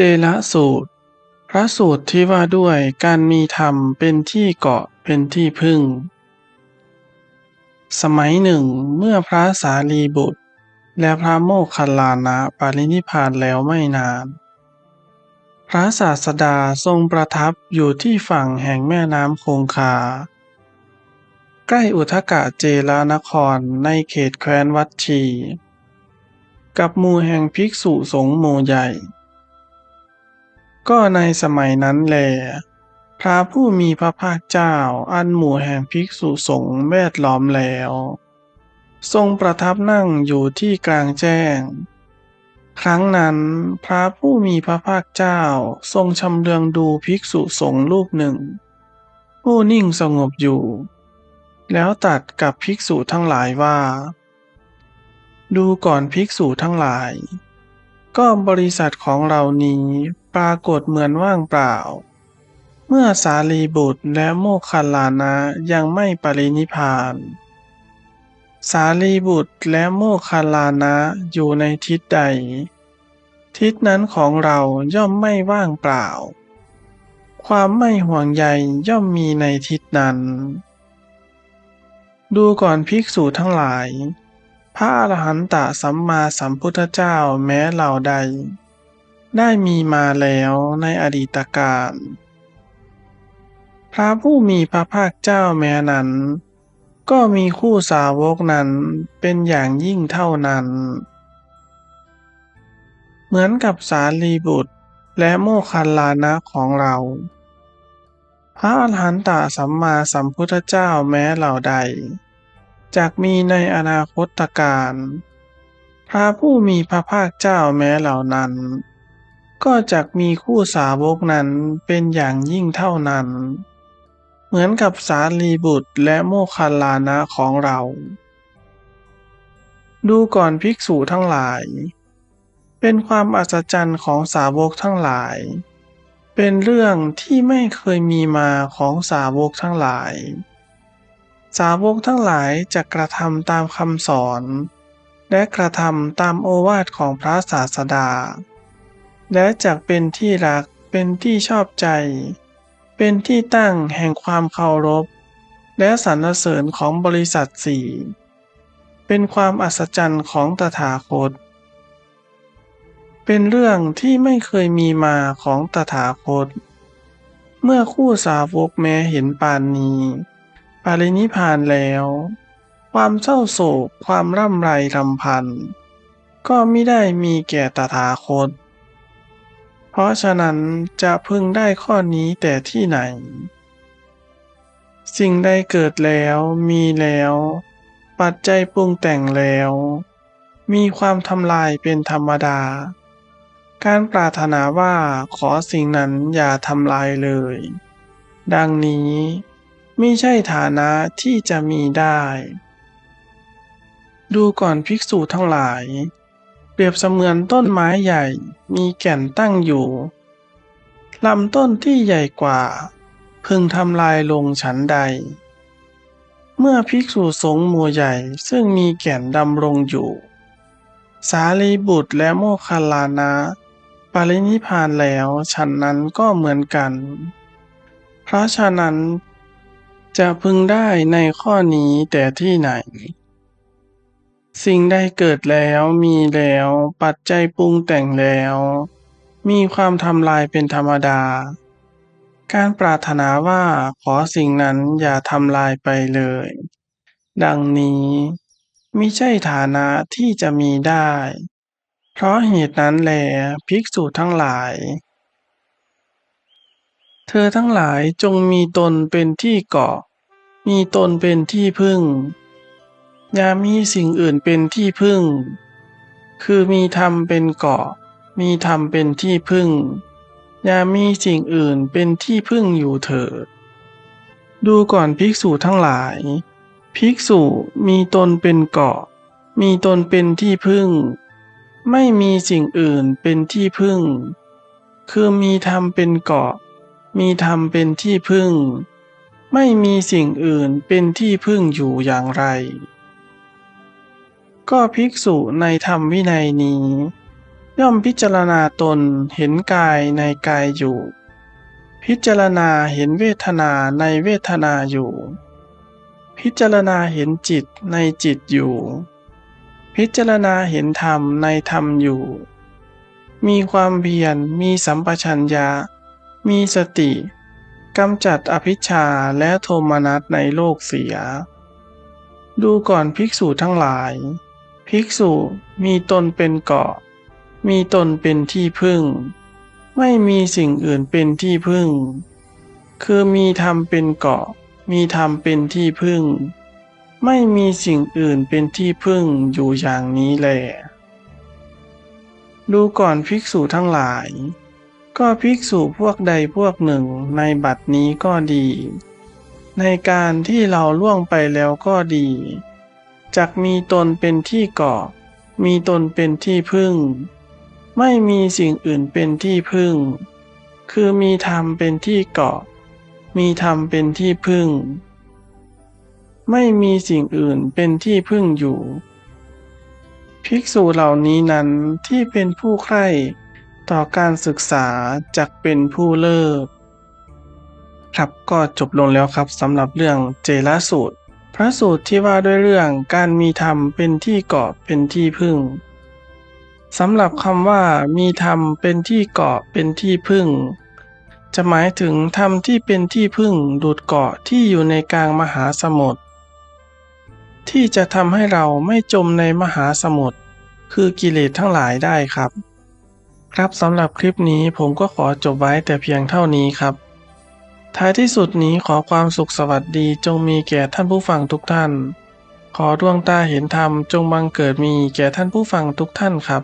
เจละสูตร พระสูตรที่ว่าด้วยการมีธรรมเป็นที่เกาะเป็นที่พึ่ง สมัยหนึ่งเมื่อพระสารีบุตร และพระโมคคัลลานะปรินิพพานแล้วไม่นาน พระศาสดาทรงประทับอยู่ที่ฝั่งแห่งแม่น้ำคงคา ใกล้อุทกะเจลานครในเขตแคว้นวัดชี กับหมู่แห่งภิกษุสงฆ์หมู่ใหญ่ ก็ในสมัยนั้นแล พระผู้มีพระภาคเจ้าอันหมู่แห่งภิกษุสงฆ์แวดล้อมแล้ว ทรงประทับนั่งอยู่ที่กลางแจ้ง ครั้งนั้นพระผู้มีพระภาคเจ้าทรงชำเลืองดูภิกษุสงฆ์รูปหนึ่ง ผู้นิ่งสงบอยู่ แล้วตัดกับภิกษุทั้งหลายว่า ดูก่อนภิกษุทั้งหลาย ก็บริษัทของเรานี้ปรากฏเหมือนว่างเปล่า เมื่อสารีบุตรและโมคคัลลานะยังไม่ปรินิพพาน สารีบุตรและโมคคัลลานะอยู่ในทิศใด ทิศนั้นของเราย่อมไม่ว่างเปล่า ความไม่ห่วงใยย่อมมีในทิศนั้น ดูก่อนภิกษุทั้งหลาย พระอรหันตสัมมาสัมพุทธเจ้าแม้เหล่าใด ได้มีมาแล้วในอดีตการพระผู้มีพระภาคเจ้าแม้นั้น ก็มีคู่สาวกนั้นเป็นอย่างยิ่งเท่านั้น เหมือนกับสารีบุตรและโมคคัลลานะของเรา พระอรหันตสัมมาสัมพุทธเจ้าแม้เหล่าใดจากมีในอนาคตการ พระผู้มีพระภาคเจ้าแม้เหล่านั้น ก็จักมีคู่สาวกนั้นเป็นอย่างยิ่งเท่านั้น เหมือนกับสารีบุตรและโมคคัลลานะของเรา ดูก่อนภิกษุทั้งหลาย เป็นความอัศจรรย์ของสาวกทั้งหลาย เป็นเรื่องที่ไม่เคยมีมาของสาวกทั้งหลาย สาวกทั้งหลายจะกระทำตามคำสอน และกระทำตามโอวาทของพระศาสดา และจักเป็นที่รักเป็นที่ชอบใจ เป็นที่ตั้งแห่งความเคารพ และสรรเสริญของบริษัทสี่เป็นความอัศจรรย์ของตถาคต เป็นเรื่องที่ไม่เคยมีมาของตถาคต เมื่อคู่สาวกแม้เห็นปานนี้ ปรินิพานแล้ว ความเศร้าโศกความร่ำไรรำพัน ก็ไม่ได้มีแก่ตถาคต เพราะฉะนั้นจะพึงได้ข้อนี้แต่ที่ไหน สิ่งใดเกิดแล้วมีแล้ว ปัจจัยปรุงแต่งแล้ว มีความทำลายเป็นธรรมดา การปรารถนาว่าขอสิ่งนั้นอย่าทำลายเลย ดังนี้ไม่ใช่ฐานะที่จะมีได้ ดูก่อนภิกษุทั้งหลาย เปรียบเสมือนต้นไม้ใหญ่มีแก่นตั้งอยู่ลำต้นที่ใหญ่กว่า พึงทำลายลงฉันใด เมื่อภิกษุสงฆ์หมู่ใหญ่ซึ่งมีแก่นดำรงอยู่ สารีบุตรและโมคคัลลานะ รินิพพานแล้ว ฉันนั้นก็เหมือนกัน เพราะฉะนั้น จะพึงได้ในข้อนี้แต่ที่ไหน สิ่งใดเกิดแล้วมีแล้ว ปัจจัยปรุงแต่งแล้ว มีความทำลายเป็นธรรมดา การปรารถนาว่าขอสิ่งนั้นอย่าทำลายไปเลย ดังนี้มิใช่ฐานะที่จะมีได้ เพราะเหตุนั้นแลภิกษุทั้งหลาย เธอทั้งหลายจงมีตนเป็นที่เกาะ มีตนเป็นที่พึ่ง อย่ามีสิ่งอื่นเป็นที่พึ่ง คือมีธรรมเป็นเกาะ มีธรรมเป็นที่พึ่ง อย่ามีสิ่งอื่นเป็นที่พึ่งอยู่เถิด ดูก่อนภิกษุทั้งหลาย ภิกษุมีตนเป็นเกาะ มีตนเป็นที่พึ่ง ไม่มีสิ่งอื่นเป็นที่พึ่ง คือมีธรรมเป็นเกาะ มีธรรมเป็นที่พึ่ง ไม่มีสิ่งอื่นเป็นที่พึ่งอยู่อย่างไร ก็ภิกษุในธรรมวินัยนี้ ย่อมพิจารณาตนเห็นกายในกายอยู่ พิจารณาเห็นเวทนาในเวทนาอยู่ พิจารณาเห็นจิตในจิตอยู่ พิจารณาเห็นธรรมในธรรมอยู่ มีความเพียร มีสัมปชัญญะ มีสติกำจัดอภิชาและโทมนัสในโลกเสีย ดูก่อนภิกษุทั้งหลาย ภิกษุมีตนเป็นเกาะ มีตนเป็นที่พึ่ง ไม่มีสิ่งอื่นเป็นที่พึ่ง คือมีธรรมเป็นเกาะ มีธรรมเป็นที่พึ่ง ไม่มีสิ่งอื่นเป็นที่พึ่งอยู่อย่างนี้แหลดูก่อนภิกษุทั้งหลาย ก็ภิกษุพวกใดพวกหนึ่งในบัดนี้ก็ดี ในการที่เราล่วงไปแล้วก็ดีจักมีตนเป็นที่เกาะมีตนเป็นที่พึ่ง ไม่มีสิ่งอื่นเป็นที่พึ่ง คือมีธรรมเป็นที่เกาะ มีธรรมเป็นที่พึ่ง ไม่มีสิ่งอื่นเป็นที่พึ่งอยู่ ภิกษุเหล่านี้นั้นที่เป็นผู้ใคร่ต่อการศึกษาจักเป็นผู้เลิก ครับก็จบลงแล้วครับสำหรับเรื่องเจลสูตร พระสูตรที่ว่าด้วยเรื่องการมีธรรมเป็นที่เกาะเป็นที่พึ่งสำหรับคำว่ามีธรรมเป็นที่เกาะเป็นที่พึ่ง จะหมายถึงธรรมที่เป็นที่พึ่งดุดเกาะที่อยู่ในกลางมหาสมุทร ที่จะทำให้เราไม่จมในมหาสมุทรคือกิเลสทั้งหลายได้ครับ ครับสำหรับคลิปนี้ผมก็ขอจบไว้แต่เพียงเท่านี้ครับ ท้ายที่สุดนี้ขอความสุขสวัสดีจงมีแก่ท่านผู้ฟังทุกท่าน ขอดวงตาเห็นธรรมจงบังเกิดมีแก่ท่านผู้ฟังทุกท่านครับ